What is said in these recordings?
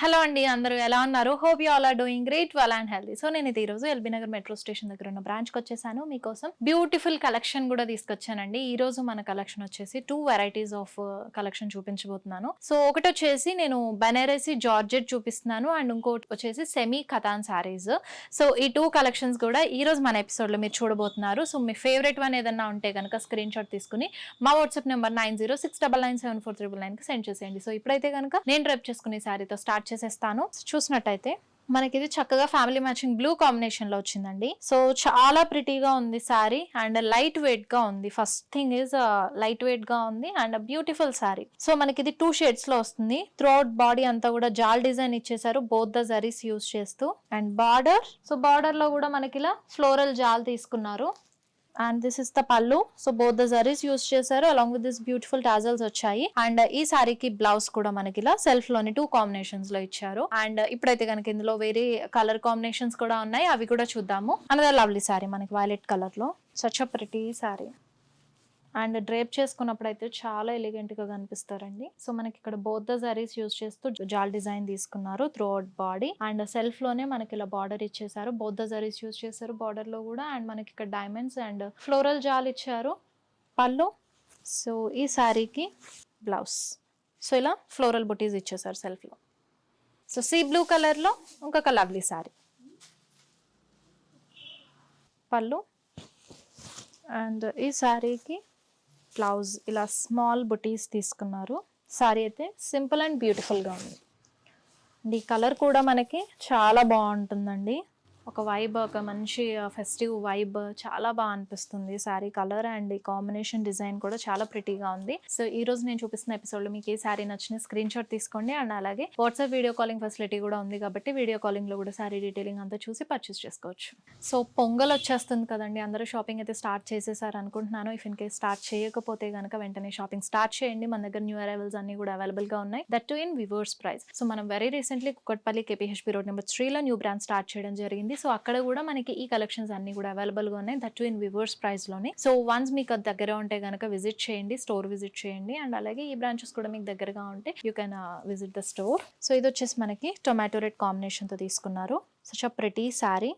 Hello అండి అందరూ ఎలా ఉన్నారు? Hope you all are doing great well and healthy so నేను ఈ రోజు ఎల్బీ నగర్ మెట్రో స్టేషన్ దగ్గర ఉన్న బ్రాంచ్కి వచ్చేసాను. మీకోసం బ్యూటిఫుల్ కలెక్షన్ కూడా తీసుకొచ్చానండి. ఈ రోజు మన కలెక్షన్ వచ్చేసి టూ వెరైటీస్ ఆఫ్ కలెక్షన్ చూపించబోతున్నాను. సో ఒకటి వచ్చేసి నేను బెనారసీ జార్జెట్ చూపిస్తున్నాను అండ్ ఇంకోటి వచ్చేసి సెమీ కథాన్ శారీస్ సో ఈ టూ కలెక్షన్స్ కూడా ఈ రోజు మన ఎపిసోడ్లో మీరు చూడబోతున్నారు. సో మీ ఫేవరెట్ వన్ ఏదన్నా ఉంటే కనుక స్క్రీన్ షాట్ తీసుకుని మా WhatsApp number nine zero six double nine seven four triple నైన్కి సెండ్ చేసేయండి. సో ఇప్పుడైతే కనుక నేను రేపు చేసుకునే శారీతో స్టార్ట్ చేసేస్తాను చూసినట్టయితే మనకి ఇది చక్కగా ఫ్యామిలీ మ్యాచింగ్ బ్లూ కాంబినేషన్లో వచ్చిందండి. సో చాలా ప్రిటీగా ఉంది శారీ అండ్ లైట్ వెయిట్గా ఉంది. ఫస్ట్ థింగ్ ఇస్ లైట్ వెయిట్గా ఉంది అండ్ బ్యూటిఫుల్ శారీ సో మనకి ఇది టూ షేడ్స్లో వస్తుంది. త్రూ అవుట్ బాడీ అంతా కూడా జాల్ డిజైన్ ఇచ్చేసారు బోత్ ద జరీస్ యూస్ చేస్తూ. అండ్ బార్డర్ సో బార్డర్లో కూడా మనకి ఇలా ఫ్లోరల్ జాల్ తీసుకున్నారు. And this is the pallu so both the zaris use చేశారు along with this beautiful tassels వచ్చాయి. అండ్ uh, ఈ సారీకి బ్లౌజ్ కూడా మనకి ఇలా సెల్ఫ్లోని టూ కాంబినేషన్స్లో ఇచ్చారు. అండ్ uh, ఇప్పుడైతే కనుక ఇందులో వేరే కలర్ కాంబినేషన్స్ కూడా ఉన్నాయి. అవి కూడా చూద్దాము. అనదర్ లవ్లీ సారీ మనకి వైలెట్ కలర్లో. Such a pretty sari and drape చేసుకున్నప్పుడు అయితే చాలా ఎలిగెంట్గా కనిపిస్తారండి. సో మనకి ఇక్కడ బౌద్ధ జరీస్ యూజ్ చేస్తూ జాల్ డిజైన్ తీసుకున్నారు త్రూ అవుట్ బాడీ. అండ్ సెల్ఫ్లోనే మనకి ఇలా బార్డర్ ఇచ్చేసారు. బౌద్ధ జరీస్ యూజ్ చేశారు బార్డర్లో కూడా. అండ్ మనకి ఇక్కడ డైమండ్స్ అండ్ ఫ్లోరల్ జాల్ ఇచ్చారు పళ్ళు. సో ఈ శారీకి బ్లౌజ్. సో ఇలా ఫ్లోరల్ బుటీస్ ఇచ్చేసారు సెల్ఫ్లో సో సీ బ్లూ కలర్లో ఇంకొక లవ్లీ శారీ పళ్ళు. అండ్ ఈ శారీకి బ్లౌజ్ ఇలా స్మాల్ బుటీస్ తీసుకున్నారు. సారీ అయితే సింపుల్ అండ్ బ్యూటిఫుల్గా ఉంది. అండ్ ఈ కలర్ కూడా మనకి చాలా బాగుంటుందండి. ఒక వైబ్ ఒక మంచి ఫెస్టివ్ వైబ్ చాలా బాగా అనిపిస్తుంది. శారీ కలర్ అండ్ ఈ కాంబినేషన్ డిజైన్ కూడా చాలా ప్రిటీగా ఉంది. సో ఈ రోజు నేను చూపిస్తున్న ఎపిసోడ్లో మీకు ఏ శారీ నచ్చిన స్క్రీన్ షాట్ తీసుకోండి. అండ్ అలాగే వాట్సాప్ వీడియో కాలింగ్ ఫెసిలిటీ కూడా ఉంది కాబట్టి వీడియో కాలింగ్లో కూడా శారీ డీటెయిలింగ్ అంతా చూసి పర్చేస్ చేసుకోవచ్చు. సో పొంగల్ వచ్చేస్తుంది కదండి. అందరూ షాపింగ్ అయితే స్టార్ట్ చేసేసారు అనుకుంటున్నాను. ఇఫ్ ఇన్ కేస్ స్టార్ట్ చేయకపోతే కనుక వెంటనే షాపింగ్ స్టార్ట్ చేయండి. మన దగ్గర న్యూ అరైవల్స్ అన్ని కూడా అవైలబుల్గా ఉన్నాయి. That too in weavers price so మనం very recently Kukatpally KPHB road number త్రీలో న్యూ బ్రాండ్ స్టార్ట్ చేయడం జరిగింది. సో అక్కడ కూడా మనకి ఈ కలెక్షన్స్ అన్ని కూడా అవైలబుల్గా ఉన్నాయి దట్ టు ఇన్ వివర్స్ ప్రైస్లోనే సో వన్స్ మీకు దగ్గర ఉంటే కనుక విజిట్ చేయండి స్టోర్ విజిట్ చేయండి. అండ్ అలాగే ఈ బ్రాంచెస్ కూడా మీకు దగ్గరగా ఉంటే you can visit the store so ఇది వచ్చేసి మనకి టొమాటో రెడ్ కాంబినేషన్తో తీసుకున్నారు. Such a pretty sari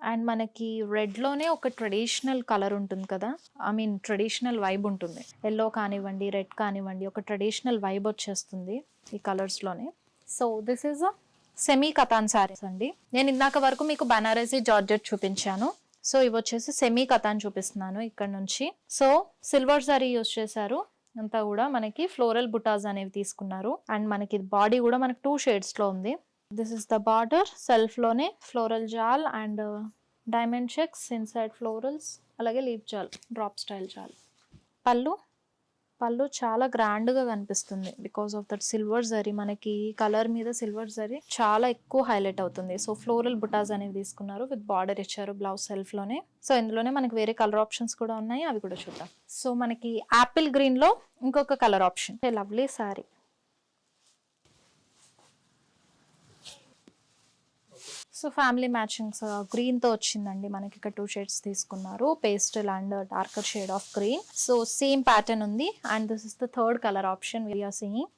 and మనకి రెడ్లోనే ఒక ట్రెడిషనల్ కలర్ ఉంటుంది కదా. ఐ మీన్ ట్రెడిషనల్ వైబ్ ఉంటుంది. ఎల్లో కానివ్వండి రెడ్ కానివ్వండి ఒక ట్రెడిషనల్ వైబ్ వచ్చేస్తుంది ఈ కలర్స్లోనే. So this is a semi katan saris అండి. నేను ఇందాక వరకు మీకు బనారసీ జార్జెట్ చూపించాను. సో ఇవి వచ్చేసి సెమీ కథాన్ చూపిస్తున్నాను ఇక్కడ నుంచి. సో సిల్వర్ సారీ యూస్ చేశారు. అంతా కూడా మనకి ఫ్లోరల్ బుటాస్ అనేవి తీసుకున్నారు. అండ్ మనకి బాడీ కూడా మనకి టూ షేడ్స్లో ఉంది. This is the border. సెల్ఫ్లోనే floral జాల్ and diamond checks inside florals. అలాగే లీప్ జాల్ డ్రాప్ స్టైల్ జాల్. పళ్ళు పళ్ళు చాలా గ్రాండ్గా కనిపిస్తుంది. Because of that silver zari మనకి కలర్ మీద సిల్వర్ జరీ చాలా ఎక్కువ హైలైట్ అవుతుంది. సో ఫ్లోరల్ బుటాస్ అనేవి తీసుకున్నారు విత్ బార్డర్ ఇచ్చారు బ్లౌజ్ సెల్ఫ్లోనే సో ఇందులోనే మనకి వేరే కలర్ ఆప్షన్స్ కూడా ఉన్నాయి. అవి కూడా చూద్దాం. సో మనకి యాపిల్ గ్రీన్లో ఇంకొక colour option. Lovely sari. So family matchings గ్రీన్తో వచ్చిందండి. మనకి ఇక్కడ టూ షేడ్స్ తీసుకున్నారు. Pastel and darker shade of green so same pattern ఉంది. And this is the third colour option we are seeing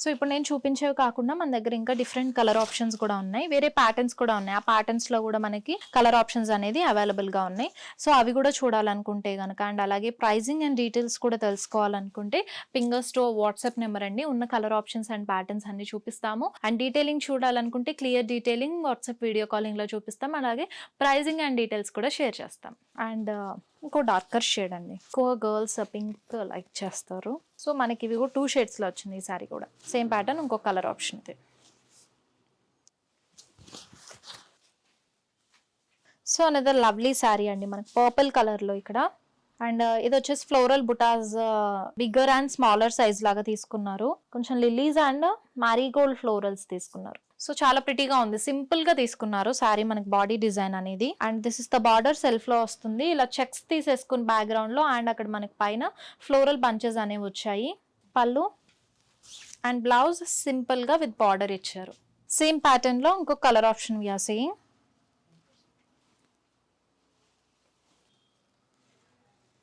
so ఇప్పుడు నేను చూపించేవి కాకుండా మన దగ్గర ఇంకా డిఫరెంట్ కలర్ ఆప్షన్స్ కూడా ఉన్నాయి. వేరే ప్యాటర్న్స్ కూడా ఉన్నాయి. ఆ ప్యాటర్న్స్లో కూడా మనకి కలర్ ఆప్షన్స్ అనేది అవైలబుల్గా ఉన్నాయి. సో అవి కూడా చూడాలనుకుంటే కనుక అండ్ అలాగే ప్రైజింగ్ అండ్ డీటెయిల్స్ కూడా తెలుసుకోవాలనుకుంటే ఫింగర్ స్టోర్ వాట్సాప్ నెంబర్ అండి. ఉన్న కలర్ ఆప్షన్స్ అండ్ ప్యాటర్న్స్ అన్ని చూపిస్తాము. అండ్ డీటెయిలింగ్ చూడాలనుకుంటే క్లియర్ డీటెయిలింగ్ వాట్సాప్ వీడియో కాలింగ్లో చూపిస్తాం. అలాగే ప్రైజింగ్ అండ్ డీటెయిల్స్ కూడా షేర్ చేస్తాం. అండ్ ఇంకో డార్కర్ షేడ్ అండి. ఎక్కువ గర్ల్స్ పింక్ లైక్ చేస్తారు. సో మనకి ఇవి కూడా టూ షేడ్స్లో వచ్చింది ఈ సారీ కూడా. సేమ్ ప్యాటర్న్ ఇంకో కలర్ ఆప్షన్ ఇది. సో అనేది లవ్లీ శారీ అండి. మనకి పర్పుల్ కలర్లో ఇక్కడ. అండ్ uh, ఇది వచ్చేసి floral butas bigger and smaller size లాగా తీసుకున్నారు. కొంచెం లిల్లీస్ అండ్ మ్యారీగోల్డ్ ఫ్లోరల్స్ తీసుకున్నారు. సో చాలా ప్రిటీగా ఉంది. సింపుల్గా తీసుకున్నారు సారీ మనకి బాడీ డిజైన్ అనేది. And this is the border సెల్ఫ్లో వస్తుంది. ఇలా చెక్స్ తీసేసుకుని బ్యాక్గ్రౌండ్లో అండ్ అక్కడ మనకి పైన ఫ్లోరల్ బంచెస్ అనేవి వచ్చాయి. పళ్ళు అండ్ బ్లౌజ్ సింపుల్గా విత్ బార్డర్ ఇచ్చారు. సేమ్ ప్యాటర్న్లో ఇంకో colour option we are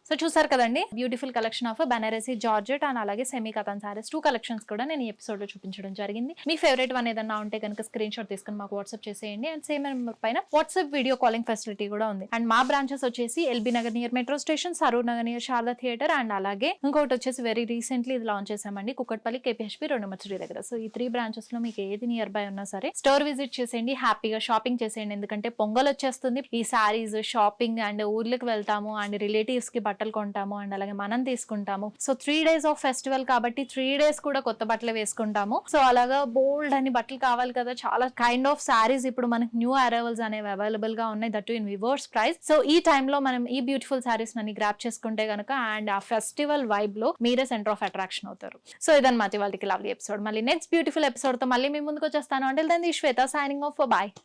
so చూసారు కదండి beautiful collection of Banarasi georgette and అలాగే semi katan saris two collections కూడా నేను ఈ ఎపిసోడ్లో చూపించడం జరిగింది. మీ ఫేవరెట్ వన్ ఏదన్నా ఉంటే కనుక స్క్రీన్ షాట్ తీసుకుని మాకు వాట్సాప్ చేసేయండి. అండ్ సేమ్ నెంబర్ పైన వాట్సాప్ వీడియో కాలింగ్ ఫెసిలిటీ కూడా ఉంది. అండ్ మా బ్రాంచెస్ వచ్చేసి LB Nagar near metro station Saroor Nagar near Sharada theatre and అలాగే ఇంకొకటి వచ్చేసి వెరీ రీసెంట్లీ ఇది లాంచ్ చేసామండి కుక్కట్పల్లి కేపీహెచ్పి రెండు మచ్చడి దగ్గర. సో ఈ త్రీ బ్రాంచెస్లో మీకు ఏది నియర్ బై ఉన్నా సరే స్టోర్ విజిట్ చేసేయండి హ్యాపీగా షాపింగ్ చేసేయండి. ఎందుకంటే పొంగల్ వచ్చేస్తుంది. ఈ సారీస్ షాపింగ్ అండ్ ఊర్లకు వెళ్తాము. అండ్ రిలేటివ్స్కి బట్టలు కొంటాము అండ్ అలాగే మనం తీసుకుంటాము. So three days of festival కాబట్టి త్రీ డేస్ కూడా కొత్త బట్టలు వేసుకుంటాము. సో అలాగా బోల్డ్ అని బట్టలు కావాలి కదా చాలా కైండ్ ఆఫ్ సారీస్ ఇప్పుడు మనకి న్యూ అరైవల్స్ అనేవి అవైలబుల్గా ఉన్నాయి. That in weavers price so ఈ టైంలో మనం ఈ బ్యూటిఫుల్ సారీస్ నన్ను గ్రాప్ చేసుకుంటే కనుక అండ్ ఆ ఫెస్టివల్ వైబ్లో మీరే సెంటర్ ఆఫ్ అట్రాక్షన్ అవుతారు. సో ఇదన్నమాట వాళ్ళకి లవ్లీ ఎపిసోడ్ మళ్ళీ నెక్స్ట్ బ్యూటిఫుల్ ఎపిసోడ్తో మళ్ళీ మీ ముందుకు వచ్చేస్తాను. అంటే దాన్ని శ్వేత సైనింగ్ ఆఫ్ బాయ్